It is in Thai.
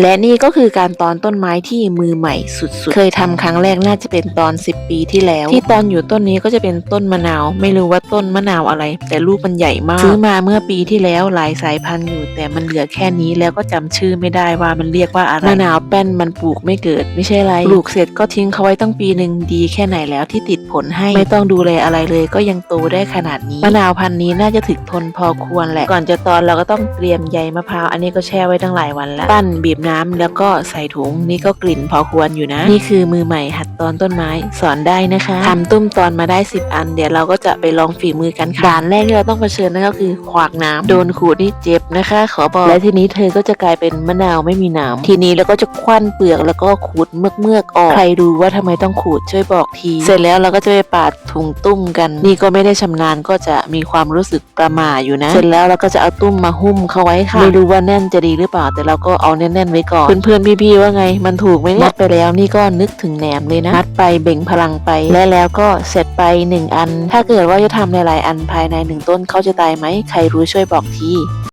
และนี่ก็คือการตอนต้นไม้ที่มือใหม่สุดๆ เคยทำครั้งแรกน่าจะเป็นตอน 10 ปีที่แล้ว ที่ตอนอยู่ต้นนี้ก็จะเป็นต้นมะนาว ไม่รู้ว่าต้นมะนาวอะไร แต่ลูกมันใหญ่มากซื้อมาเมื่อปีที่แล้วหลายสายพันธุ์อยู่ แต่มันเหลือแค่นี้แล้วก็จำชื่อไม่ได้ว่ามันเรียกว่าอะไรมะนาวแป้นมันปลูกไม่เกิด ไม่ใช่ไรปลูกเสร็จก็ทิ้งเขาไว้ตั้งปีหนึ่งดีแค่ไหนแล้วที่ติดผลให้ไม่ต้องดูแลอะไรเลย ก็ยังโตได้ขนาดนี้มะนาวพันธุ์นี้น่าจะถึกทนพอควรแหละก่อนจะตอนเราก็ต้องเตรียมใยมะพร้าวอันนี้ก็แช่ไว้ตั้งหลายวันแล้วปั้นบีบน้ำแล้วก็ใส่ถุงนี่ก็กลิ่นพอควรอยู่นะ นี่คือมือใหม่หัดตอนต้นไม้สอนได้นะคะทำตุ้มตอนมาได้ 10 อัน เดี๋ยวเราก็จะไปลองฝีมือกันค่ะด่านแรกที่เราต้องเผชิญนั่นก็คือขวากน้ำโดนขูดนี่เจ็บนะคะ ขอบอกและทีนี้เธอก็จะกลายเป็นมะนาวไม่มีน้ำทีนี้เราก็จะคว้านเปลือกแล้วก็ขูดเมือกเมือกๆออกใครรู้ว่าทำไมต้องขูดช่วยบอกที เสร็จแล้วเราก็จะไปปาดถุงตุ้มกัน นี่ก็ไม่ได้ชำนาญก็จะมีความรู้สึกประหม่าอยู่นะ เสร็จแล้วเราก็จะเอาตุ้มมาหุ้มเข้าไว้ค่ะไม่รู้ว่าแน่นจะดีหรือเปล่าแต่เราก็เอาแน่นๆไว้ก่อนเพื่อนๆพี่ๆว่าไง มันถูกไหมเนี่ยมัดไปแล้วนี่ก็นึกถึงแหนมเลยนะมัดไปเบ่งพลังไป และแล้วก็เสร็จไปหนึ่งอัน ถ้าเกิดว่าจะทำหลายๆอันภายในหนึ่งต้นเขาจะตายไหมใครรู้ช่วยบอกที